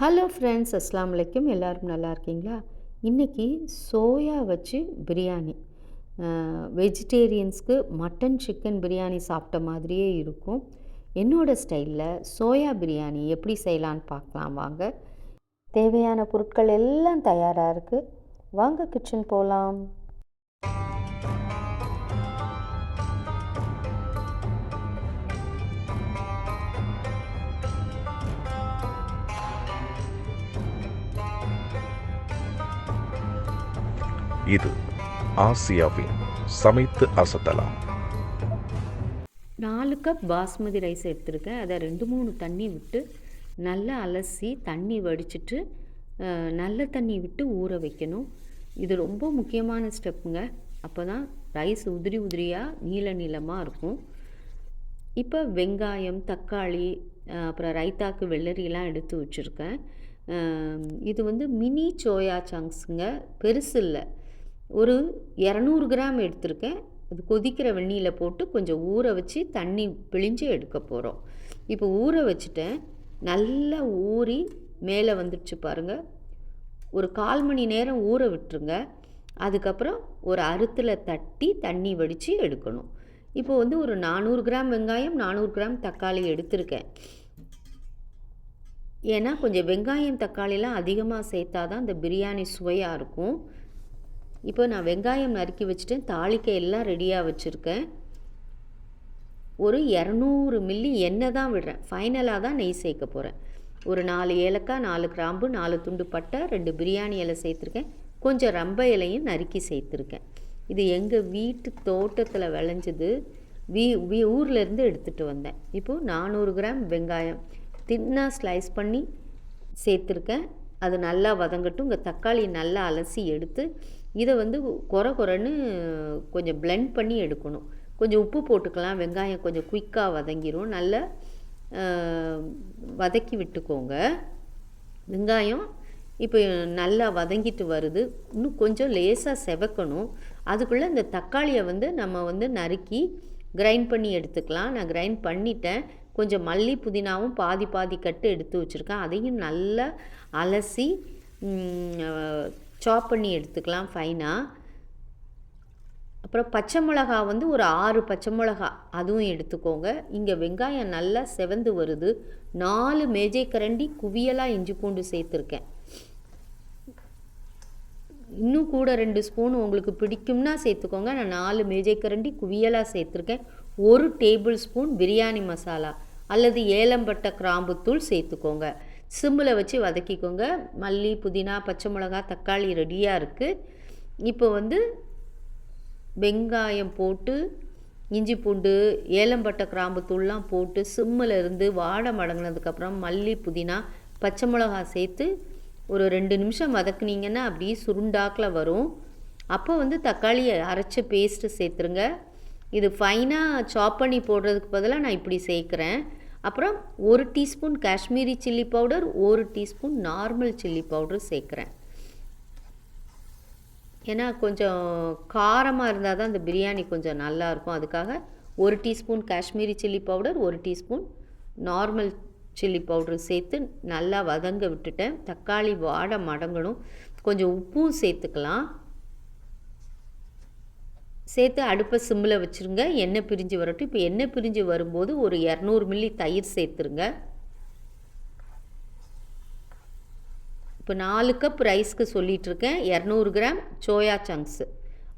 Hello friends அஸ்லாம் அலைக்கும் எல்லோரும் நல்லா இருக்கீங்களா? இன்றைக்கி சோயா வச்சு பிரியாணி. வெஜிடேரியன்ஸ்க்கு மட்டன் சிக்கன் பிரியாணி சாப்பிட்ட மாதிரியே இருக்கும். என்னோடய ஸ்டைலில் சோயா பிரியாணி எப்படி செய்யலான்னு பார்க்கலாம் வாங்க. தேவையான பொருட்கள் எல்லாம் தயாராக இருக்குது வாங்க கிச்சன் போகலாம் இது ஆசியாவின் சமைத்து அசத்தலாம். நாலு கப் பாஸ்மதி ரைஸ் எடுத்திருக்கேன். அதை ரெண்டு மூணு தண்ணி விட்டு நல்லா அலசி தண்ணி வடிச்சிட்டு நல்ல தண்ணி விட்டு ஊற வைக்கணும். இது ரொம்ப முக்கியமான ஸ்டெப்புங்க அப்போ தான் ரைஸ் உதிரி உதிரியாக நீல நீளமாக இருக்கும். இப்போ வெங்காயம் தக்காளி அப்புறம் ரைத்தாக்கு வெள்ளரிலாம் எடுத்து வச்சுருக்கேன். இது வந்து மினி சோயா சங்க்ஸுங்க பெருசு இல்லை. ஒரு இரநூறு கிராம் எடுத்திருக்கேன். அது கொதிக்கிற வெந்நீரில் போட்டு கொஞ்சம் ஊற வச்சு தண்ணி பிழிஞ்சு எடுக்க போகிறோம் இப்போ ஊற வச்சுட்டேன். நல்லா ஊறி மேலே வந்துடுச்சு பாருங்கள் ஒரு கால் மணி நேரம் ஊற விட்டுருங்க. அதுக்கப்புறம் ஒரு அறுத்தில் தட்டி தண்ணி வடித்து எடுக்கணும். இப்போ வந்து ஒரு நானூறு கிராம் வெங்காயம் நானூறு கிராம் தக்காளி எடுத்திருக்கேன். ஏன்னா கொஞ்சம் வெங்காயம் தக்காளிலாம் அதிகமாக சேர்த்தா தான் இந்த பிரியாணி சுவையாக இருக்கும். இப்போ நான் வெங்காயம் நறுக்கி வச்சுட்டேன். தாளிக்க எல்லாம் ரெடியாக வச்சுருக்கேன். ஒரு இரநூறு மில்லி எண்ணெய் தான் விடுறேன். ஃபைனலாக தான் நெய் சேர்க்க போகிறேன் ஒரு நாலு ஏலக்காய் நாலு கிராம்பு நாலு துண்டு பட்டை ரெண்டு பிரியாணி இலை சேர்த்துருக்கேன். கொஞ்சம் ரம்ப இலையும் நறுக்கி சேர்த்துருக்கேன். இது எங்கள் வீட்டு தோட்டத்தில் விளைஞ்சது. வீ வீ ஊர்லேருந்து எடுத்துகிட்டு வந்தேன். இப்போது நானூறு கிராம் வெங்காயம் தின்னாக ஸ்லைஸ் பண்ணி சேர்த்துருக்கேன். அது நல்லா வதங்கட்டும். இங்கே தக்காளி நல்லா அலசி எடுத்து இதை வந்து குறை குறைன்னு கொஞ்சம் பிளெண்ட் பண்ணி எடுக்கணும். கொஞ்சம் உப்பு போட்டுக்கலாம். வெங்காயம் கொஞ்சம் குயிக்காக வதங்கிரும். நல்லா வதக்கி விட்டுக்கோங்க. வெங்காயம் இப்போ நல்லா வதங்கிட்டு வருது. இன்னும் கொஞ்சம் லேசாக செவக்கணும். அதுக்குள்ளே இந்த தக்காளியை வந்து நம்ம வந்து நறுக்கி கிரைண்ட் பண்ணி எடுத்துக்கலாம். நான் கிரைண்ட் பண்ணிட்டேன். கொஞ்சம் மல்லி புதினாவும் பாதி பாதி கட்டு எடுத்து வச்சுருக்கேன். அதையும் நல்லா அலசி சாப் பண்ணி எடுத்துக்கலாம் ஃபைனாக அப்புறம் பச்சை மிளகா வந்து ஒரு ஆறு பச்சை மிளகா அதுவும் எடுத்துக்கோங்க. இங்கே வெங்காயம் நல்லா செவந்து வருது. நாலு மேஜை கரண்டி குவியலாக இஞ்சி பூண்டு சேர்த்துருக்கேன். இன்னும் கூட ரெண்டு ஸ்பூன் உங்களுக்கு பிடிக்கும்னா சேர்த்துக்கோங்க. நான் நாலு மேஜை கரண்டி குவியலாக சேர்த்துருக்கேன். ஒரு டேபிள் ஸ்பூன் பிரியாணி மசாலா அல்லது ஏலம்பட்டை கிராம்புத்தூள் சேர்த்துக்கோங்க. சிம்மில் வச்சு வதக்கிக்கோங்க. மல்லி புதினா பச்சை மிளகா தக்காளி ரெடியாக இருக்குது இப்போ வந்து வெங்காயம் போட்டு இஞ்சி பூண்டு ஏலம்பட்டை கிராம்பு தூள்லாம் போட்டு சிம்மில் இருந்து வாடை மடங்கினதுக்கப்புறம் மல்லி புதினா பச்சை மிளகா சேர்த்து ஒரு ரெண்டு நிமிஷம் வதக்குனீங்கன்னா அப்படியே சுருண்டாக்கில் வரும். அப்போ வந்து தக்காளியை அரைச்ச பேஸ்ட்டு சேர்த்துருங்க. இது ஃபைனாக சாப் பண்ணி போடுறதுக்கு பதிலாக நான் இப்படி சேர்க்குறேன். அப்புறம் ஒரு டீஸ்பூன் காஷ்மீரி சில்லி பவுடர் ஒரு டீஸ்பூன் நார்மல் சில்லி பவுடர் சேர்க்குறேன். ஏன்னா கொஞ்சம் காரமாக இருந்தால் தான் அந்த பிரியாணி கொஞ்சம் நல்லா இருக்கும். அதுக்காக ஒரு டீஸ்பூன் காஷ்மீரி சில்லி பவுடர் ஒரு டீஸ்பூன் நார்மல் சில்லி பவுடர் சேர்த்து நல்லா வதங்க விட்டுட்டேன். தக்காளி வாடை மடங்கணும் கொஞ்சம் உப்பும் சேர்த்துக்கலாம். சேர்த்து அடுப்பை சிம்மில் வச்சுருங்க. எண்ணெய் பிரிஞ்சு வரட்டும். இப்போ எண்ணெய் பிரிஞ்சு வரும்போது ஒரு இரநூறு மில்லி தயிர் சேர்த்துருங்க. இப்போ நாலு கப் ரைஸ்க்கு சொல்லிகிட்ருக்கேன். இரநூறு கிராம் சோயா சங்க்ஸு.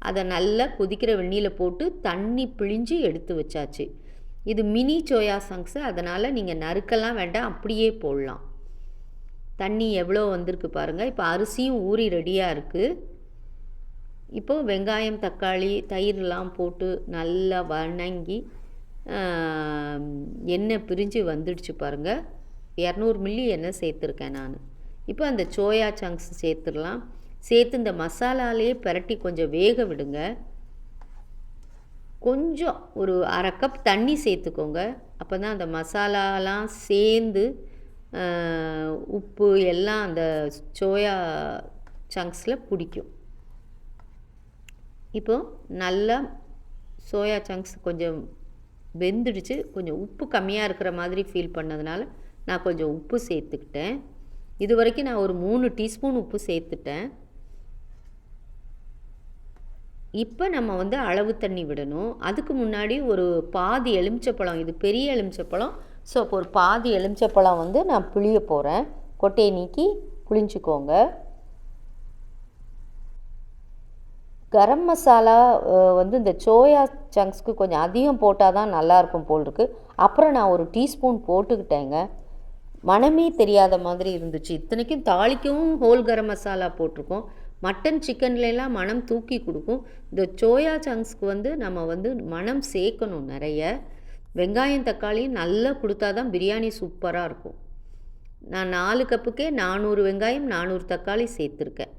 அதை நல்லா கொதிக்கிற வெண்ணியில் போட்டு தண்ணி பிழிஞ்சு எடுத்து வச்சாச்சு. இது மினி சோயா சங்க்ஸு. அதனால் நீங்கள் நறுக்கெல்லாம் வேண்டாம். அப்படியே போடலாம். தண்ணி எவ்வளோ வந்திருக்கு பாருங்கள் இப்போ அரிசியும் ஊறி ரெடியாக இருக்குது இப்போது வெங்காயம் தக்காளி தயிர்லாம் போட்டு நல்லா வணங்கி எண்ணெய் பிரிஞ்சு வந்துடுச்சு பாருங்கள் இரநூறு மில்லி எண்ணெய் சேர்த்துருக்கேன் நான். இப்போ அந்த சோயா சங்க்ஸ் சேர்த்துடலாம். சேர்த்து இந்த மசாலாலேயே பிரட்டி கொஞ்சம் வேக விடுங்க. கொஞ்சம் ஒரு அரை கப் தண்ணி சேர்த்துக்கோங்க. அப்போ தான் அந்த மசாலாலாம் சேர்ந்து உப்பு எல்லாம் அந்த சோயா சங்க்ஸில் பிடிக்கும். இப்போது நல்லா சோயா சங்க்ஸ் கொஞ்சம் வெந்துடுச்சு. கொஞ்சம் உப்பு கம்மியாக இருக்கிற மாதிரி ஃபீல் பண்ணதுனால நான் கொஞ்சம் உப்பு சேர்த்துக்கிட்டேன். இது வரைக்கும் நான் ஒரு மூணு டீஸ்பூன் உப்பு சேர்த்துட்டேன். இப்போ நம்ம வந்து அளவு தண்ணி விடணும். அதுக்கு முன்னாடி ஒரு பாதி எலுமிச்சப்பழம் இது பெரிய எலுமிச்சப்பழம். ஸோ அப்போ ஒரு பாதி எலுமிச்சப்பழம் வந்து நான் புளிய போகிறேன் கொட்டையை நீக்கி புளிஞ்சுக்கோங்க. கரம் மசாலா வந்து இந்த சோயா சங்க்ஸ்க்கு கொஞ்சம் அதிகம் போட்டால் தான் நல்லாயிருக்கும் போல் இருக்கு அப்புறம் நான் ஒரு டீஸ்பூன் போட்டுக்கிட்டேங்க. மனமே தெரியாத மாதிரி இருந்துச்சு. இத்தனைக்கும் தாளிக்கவும் ஹோல் கரம் மசாலா போட்டிருக்கோம். மட்டன் சிக்கன்ல மனம் தூக்கி கொடுக்கும். இந்த சோயா சங்க்ஸ்க்கு வந்து நம்ம வந்து மனம் சேர்க்கணும் நிறைய. வெங்காயம் தக்காளியும் நல்லா கொடுத்தா தான் பிரியாணி சூப்பராக இருக்கும். நான் நாலு கப்புக்கே நானூறு வெங்காயம் நானூறு தக்காளி சேர்த்துருக்கேன்.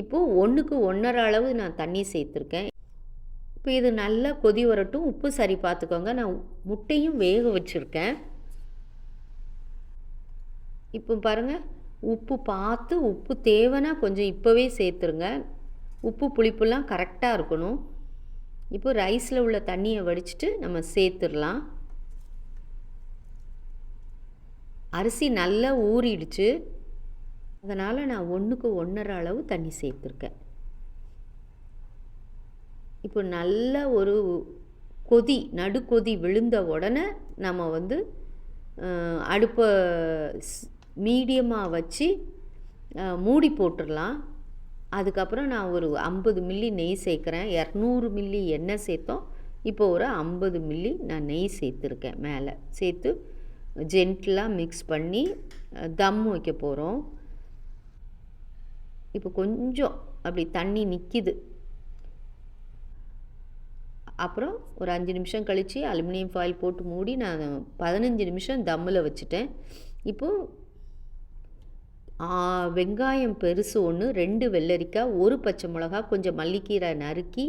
இப்போது ஒன்றுக்கு ஒன்றரை அளவு நான் தண்ணி சேர்த்துருக்கேன். இப்போ இது நல்லா கொதி வரட்டும். உப்பு சரி பார்த்துக்கோங்க. நான் முட்டையும் வேக வச்சுருக்கேன். இப்போ பாருங்கள் உப்பு பார்த்து உப்பு தேவைன்னா கொஞ்சம் இப்போவே சேர்த்துருங்க. உப்பு புளிப்புலாம் கரெக்டாக இருக்கணும். இப்போ ரைஸில் உள்ள தண்ணியை வடிச்சிட்டு நம்ம சேர்த்துடலாம். அரிசி நல்லா ஊறிடுச்சு. அதனால் நான் ஒன்றுக்கு ஒன்றரை அளவு தண்ணி சேர்த்துருக்கேன். இப்போ நல்ல ஒரு கொதி நடுக்கொதி விழுந்த உடனே நம்ம வந்து அடுப்பை மீடியமாக வச்சு மூடி போட்டுடலாம். அதுக்கப்புறம் நான் ஒரு ஐம்பது மில்லி நெய் சேர்க்குறேன். இரநூறு மில்லி எண்ணெய் சேர்த்தோம். இப்போ ஒரு ஐம்பது மில்லி நான் நெய் சேர்த்துருக்கேன் மேலே. சேர்த்து ஜென்டிலாக மிக்ஸ் பண்ணி தம் வைக்க போகிறோம் இப்போ கொஞ்சம் அப்படி தண்ணி நிற்கிது அப்புறம் ஒரு அஞ்சு நிமிஷம் கழித்து அலுமினியம் ஃபாயில் போட்டு மூடி நான் பதினஞ்சு நிமிஷம் தம்மில் வச்சுட்டேன். இப்போது வெங்காயம் பெருசு ஒன்று ரெண்டு வெள்ளரிக்காய் ஒரு பச்சை மிளகா கொஞ்சம் மல்லிக்கீரை நறுக்கி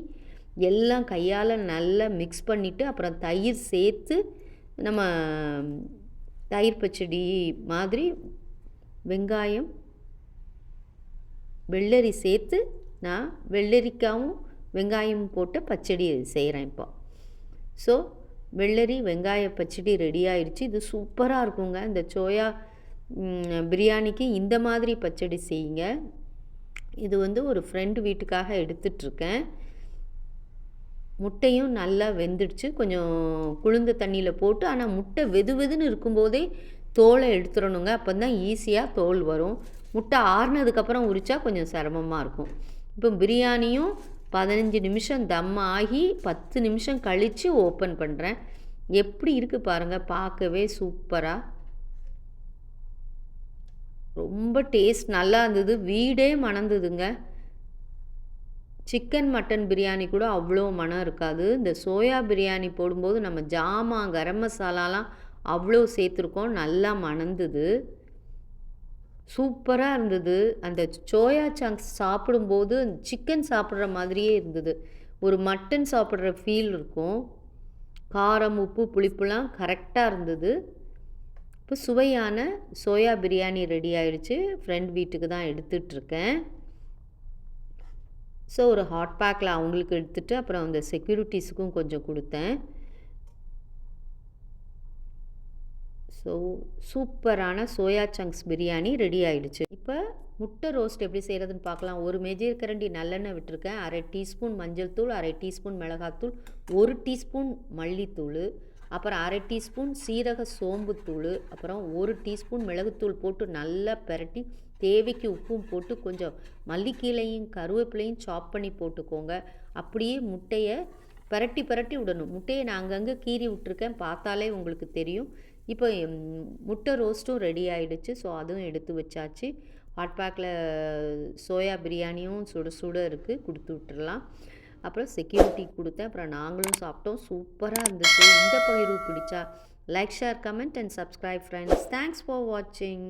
எல்லாம் கையால் நல்லா மிக்ஸ் பண்ணிவிட்டு அப்புறம் தயிர் சேர்த்து நம்ம தயிர் பச்சடி மாதிரி வெங்காயம் வெள்ளரி சேர்த்து நான் வெள்ளரிக்காவும் வெங்காயம் போட்டு பச்சடி செய்கிறேன் இப்போ. ஸோ வெள்ளரி வெங்காய பச்சடி ரெடி ஆயிடுச்சு. இது சூப்பராக இருக்குங்க. இந்த சோயா பிரியாணிக்கு இந்த மாதிரி பச்சடி செய்யுங்க. இது வந்து ஒரு ஃப்ரெண்டு வீட்டுக்காக எடுத்துட்ருக்கேன். முட்டையும் நல்லா வெந்துடுச்சு. கொஞ்சம் குளிர்ந்த தண்ணியில் போட்டு ஆனால் முட்டை வெது வெதுன்னு இருக்கும்போதே தோலை எடுத்துடணுங்க. அப்போ தான் ஈஸியாக தோல் வரும். முட்டை ஆறுனதுக்கப்புறம் உரிச்சா கொஞ்சம் சிரமமாக இருக்கும். இப்போ பிரியாணியும் பதினஞ்சு நிமிஷம் தம் ஆகி பத்து நிமிஷம் கழித்து ஓப்பன் பண்ணுறேன் எப்படி இருக்குது பாருங்கள் பார்க்கவே சூப்பராக ரொம்ப டேஸ்ட் நல்லா இருந்தது வீடே மணந்ததுங்க. சிக்கன் மட்டன் பிரியாணி கூட அவ்வளோ மனம் இருக்காது. இந்த சோயா பிரியாணி போடும்போது நம்ம ஜாமான் கரம் மசாலாலாம் அவ்வளோ சேர்த்துருக்கோம் நல்லா மணந்தது. சூப்பராக இருந்தது. அந்த சோயா சங்க்ஸ் சாப்பிடும்போது சிக்கன் சாப்பிட்ற மாதிரியே இருந்தது. ஒரு மட்டன் சாப்பிட்ற ஃபீல் இருக்கும். காரம் உப்பு புளிப்புலாம் கரெக்டாக இருந்தது. இப்போ சுவையான சோயா பிரியாணி ரெடி ஆயிடுச்சு. ஃப்ரெண்ட் வீட்டுக்கு தான் எடுத்துட்ருக்கேன் ஸோ ஒரு ஹாட் பேக்கில் அவங்களுக்கு எடுத்துகிட்டு அப்புறம் அந்த செக்யூரிட்டிஸுக்கும் கொஞ்சம் கொடுத்தேன். ஸோ சூப்பரான சோயா சங்க்ஸ் பிரியாணி ரெடி ஆயிடுச்சு. இப்போ முட்டை ரோஸ்ட் எப்படி செய்கிறதுன்னு பார்க்கலாம். ஒரு மேஜர் கரண்டி நல்லெண்ணெய் விட்டுருக்கேன். அரை டீஸ்பூன் மஞ்சள் தூள் அரை டீஸ்பூன் மிளகாத்தூள் ஒரு டீஸ்பூன் மல்லித்தூள் அப்புறம் அரை டீஸ்பூன் சீரக சோம்புத்தூள் அப்புறம் ஒரு டீஸ்பூன் மிளகுத்தூள் போட்டு நல்லா பிரட்டி தேவைக்கு உப்பும் போட்டு கொஞ்சம் மல்லிக்கீரையும் கருவேப்பிலையும் சாப் பண்ணி போட்டுக்கோங்க. அப்படியே முட்டையை பிரட்டி பிரட்டி விடணும். முட்டையை நான் அங்கங்கே கீறி விட்டுருக்கேன். பார்த்தாலே உங்களுக்கு தெரியும். இப்போ முட்டை ரோஸ்ட்டும் ரெடி ஆகிடுச்சு ஸோ அதுவும் எடுத்து வச்சாச்சு. ஹாட் பேக்கில் சோயா பிரியாணியும் சுட சுட இருக்குது கொடுத்து விட்டுடலாம் அப்புறம் செக்யூரிட்டி கொடுத்தேன். அப்புறம் நாங்களும் சாப்பிட்டோம். சூப்பராக இருந்துச்சு. இந்த பகிர்வு பிடிச்சா like share comment and subscribe friends thanks for வாட்சிங்